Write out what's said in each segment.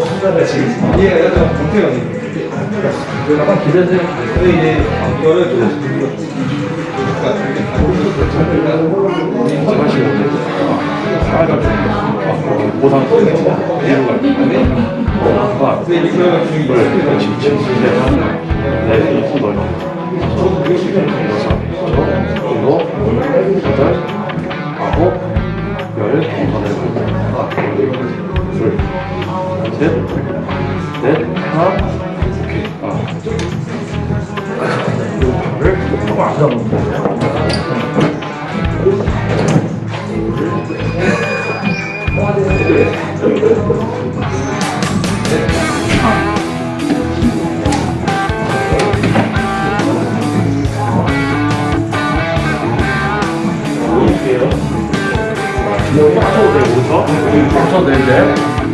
그랬어요. 네, 그렇습니다. 얘가 약간 정태형이 약간 기대세 근데 이제 이거를 좀 그러니까 보상 또 네, 그리고 여덟 아홉 열 하나 둘 셋 넷 하나 오케이 하나 를 조금 안 돼요 볼게요. 여기 맞춰도 되고, 그렇죠? 맞춰도 되는데.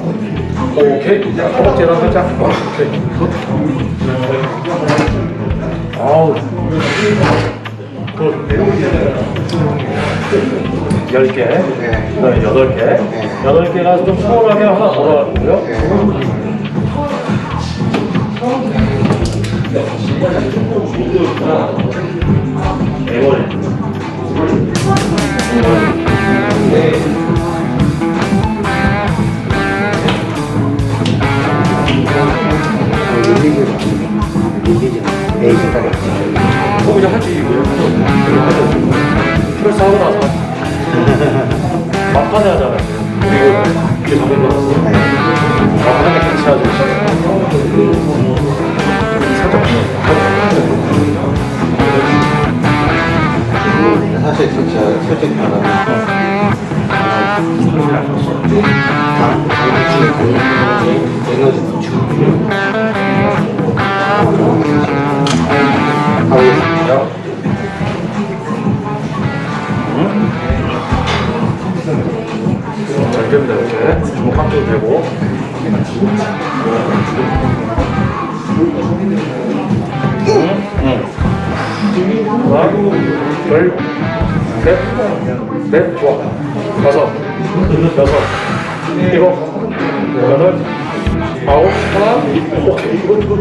오케이. 허벅지랑 살짝. 오케이. 굿. 아우. 굿. 열 개. 그 다음에 여덟 개. 여덟 개가 좀 수월하게 하나 더 나왔고요. 에 막판에 하잖아요. 이거, 이게 잡은 거라서. 막판에 같이 하죠. 살짝. 내가 사실 진짜 솔직히 말하면 다 에너지 보충 하고 있습니다. 됩니다, 이렇게. 주먹 깍도 되고. 하나, 둘, 셋, 넷, 좋아. 다섯, 여섯, 일곱, 여덟, 아홉, 하나, 오케이. 이거, 이거,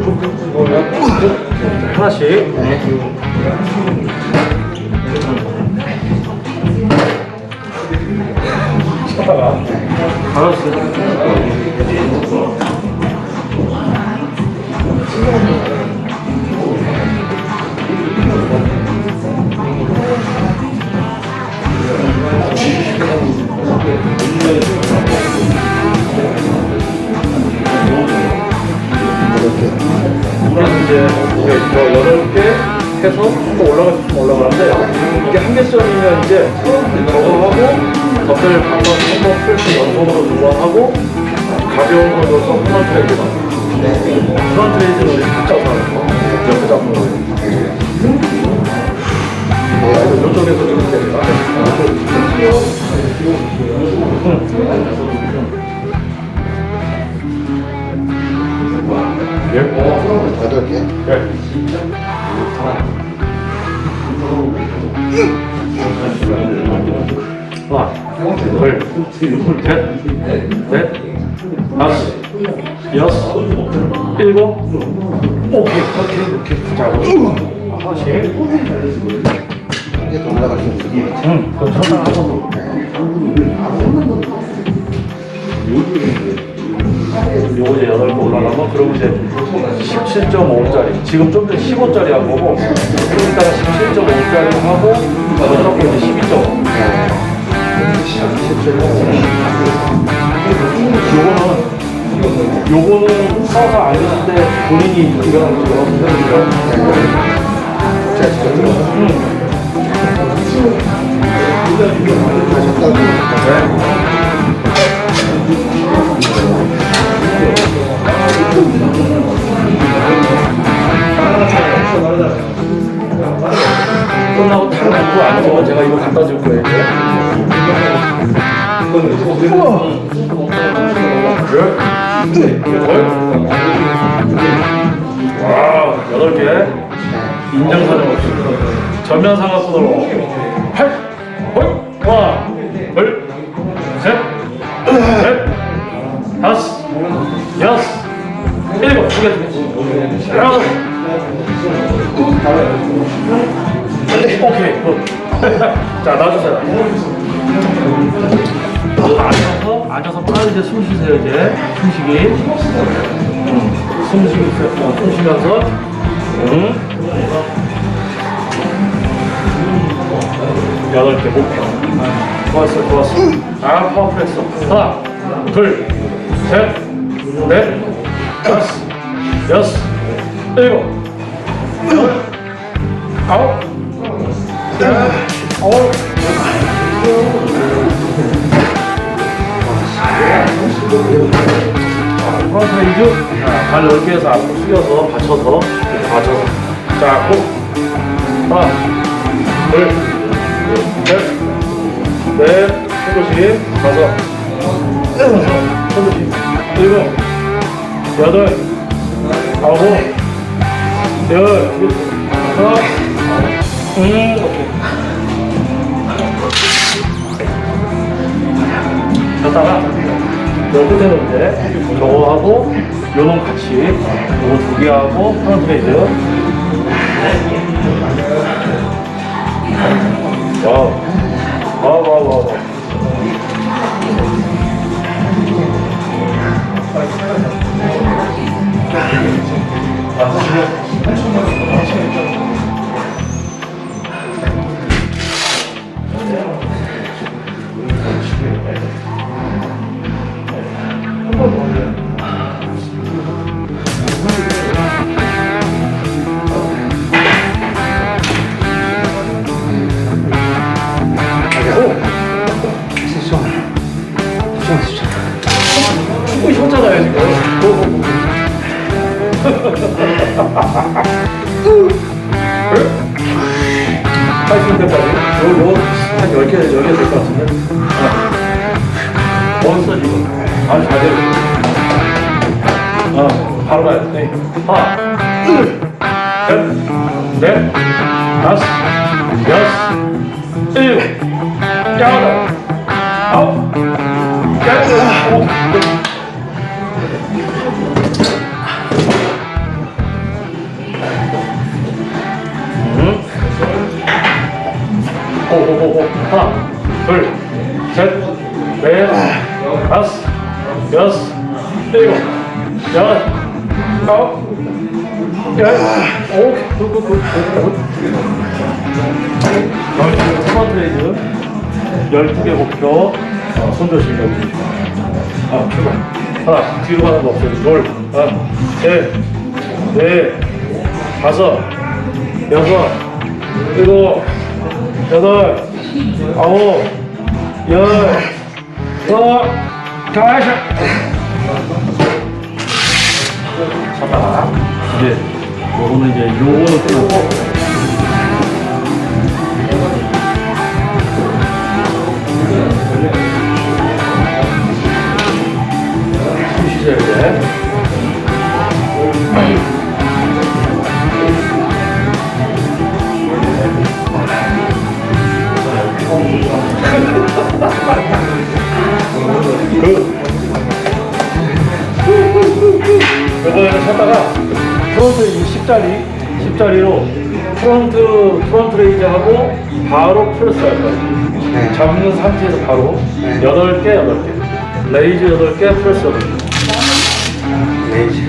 하나씩. 하 알았어. 이제 저 여덟 개 해서 또 올라갈 수 올라가는데 이게 한 개점이면 이제 저거 하고 덤벨 한번 한번 풀수 연속으로 두번 하고 가벼운 거 넣어서 프런 트 레이즈 나와요. 프런트 레이즈는 우리 각자서 하는 거 옆에 잡는 거예요. 여섯, 일곱, 오케이, 오케이, 오케이. 자, 하나씩. 이게 더 올라갈 수 있습니다. 응, 그럼 천장 하고. 요거 이제 8개 올라가면 그러면 이제 17.5짜리 지금 좀 전에 15짜리 한 거고 좀 이따가 17.5짜리 하고 그러고 이제 12.5 요거는 요거는 써서 알려는데 본인이 이런 거 끝나고 다 갖고 안 줘. 제가 이거 갖다 줄 거예요. 그건 우와. 그래? 여덟 개. 인정사정 없이. 전면 상하선으로. 팔, 홀, 하나, 둘, 셋, 넷, 다섯, 여섯, 일곱, 두 개. 여섯. 오케이, 굿. 자, 놔주세요. 빠르게 숨 쉬세요, 이제. 숨쉬기. 음, 어, 숨 쉬면서. 음. 여덟 개 목표. 좋았어, 좋았어. 아, 파워프했어. 하나, 둘, 셋, 넷, 다섯, 여섯, 일곱, 여덟, 아홉, 열, 아홉. 프런트 레이즈. 자, 발 넓게 해서 앞으로 숙여서 받쳐서, 이렇게 받쳐서. 자, 고. 하나, 둘, 셋, 넷, 손도시, 다섯, 손도시, 일곱, 여덟, 아홉, 열, 하나, 음, 오케이. 졌다가 요 끝에는 이제 저거 하고 요놈 같이 요거 두 개 하고 프런트 레이즈 와우. 와우 와우 와우 충분히 80 때까지 요, 요, 한 10개, 10개 될 것 같은데 어. 멋있어 지금 아, 잘 되고 어, 바로 가야 돼 네. 하나 둘셋넷 다섯 여섯 일곱 여덟 아홉 여덟 아홉 아홉 열 오케이 굿굿 굿굿 세번 트레이드 12개 목표 어, 손 조심 여기 아 출발 하나 뒤로 가는 거 없어요 둘 하나 셋 넷 다섯 여섯 일곱 여덟 아홉 열 하나 가 자 잠깐만 이제 요거는 이제 요거는 끝났고 10자리로 프론트 프론트 레이즈하고 바로 프레스 할 거예요 네. 잡는 상태에서 바로 네. 8개 8개 레이즈 8개 프레스 8개 레이즈.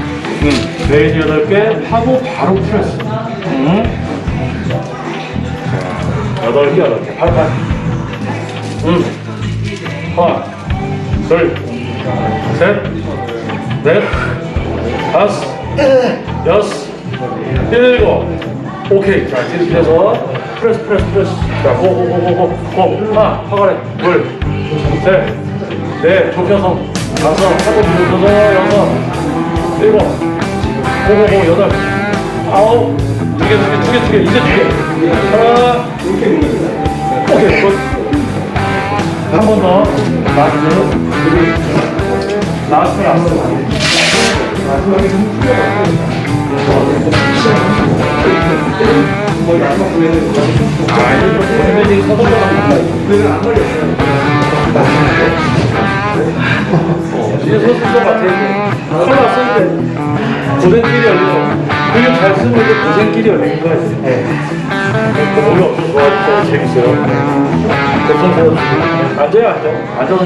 응. 레이즈 8개 하고 바로 프레스 응. 8개 8개 팔팔 응. 하나 둘 셋 넷 다섯 여섯 일곱 오케이. 자 해서 프레스 프레스 프레스. 자 고고고고고 하나 화가래. 둘셋넷 좁혀서. 다섯 하고 좁혀서 여섯. 일곱. 고고고 여덟. 아홉. 두개두개두개두 개. 이제 두개. 하나. 오케이 굿. 한번 더. 안 써. 아,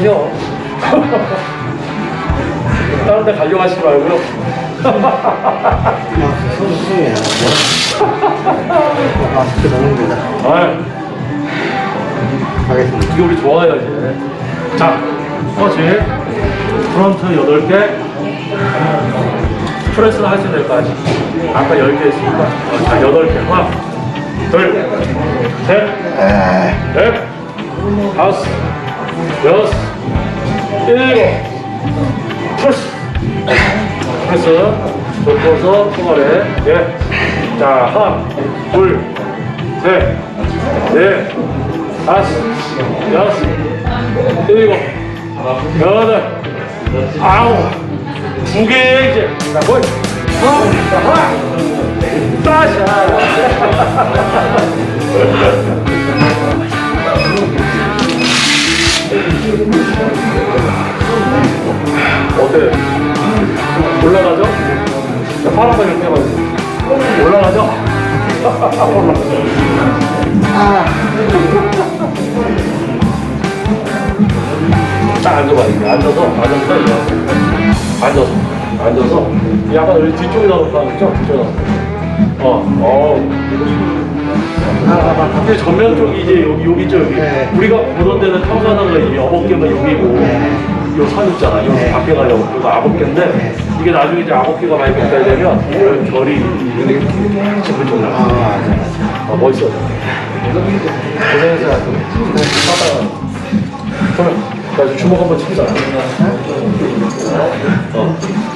쉬어. 다른 데 가려가시지 말고요. 아, 선수야. 마스크 넣습니다. 아, 가겠습니다. 이게 우리 이제. 자, 퍼지. 프론트 8개. 프레스는 할수 있는 데까지. 아까 10개 했으니까. 어, 자, 8개. 하나, 둘, 셋, 에 넷, 다섯, 여섯, 일곱. 프레스. 덮어서 통화래. 예. 자, 하나, 둘, 셋, 넷, 다섯, 여섯, 일곱, 여덟, 아홉, 두개 이제. 자, 뭘? 하나, 자, 하나, 앉아봐, 이렇게. 앉아서, 앉아서. 앉아서, 앉아서. 약간 여기 뒤쪽에 나올까, 그죠? 뒤쪽에 나올까. 어, 어. 근데 전면 쪽이 이제 여기, 여기 있죠, 여기. 네. 우리가 보던 데는 탐사하는 이 어깨가 여기고, 요산 있잖아. 요 네. 밖에 가려고. 그거 아버께인데, 이게 나중에 이제 아버께가 많이 발달되면, 요 결이 이렇게 짚을 쪽 나가. 아. 아, 멋있어. 고생했어. 그러면, 주먹 한번 치자. 어? 어.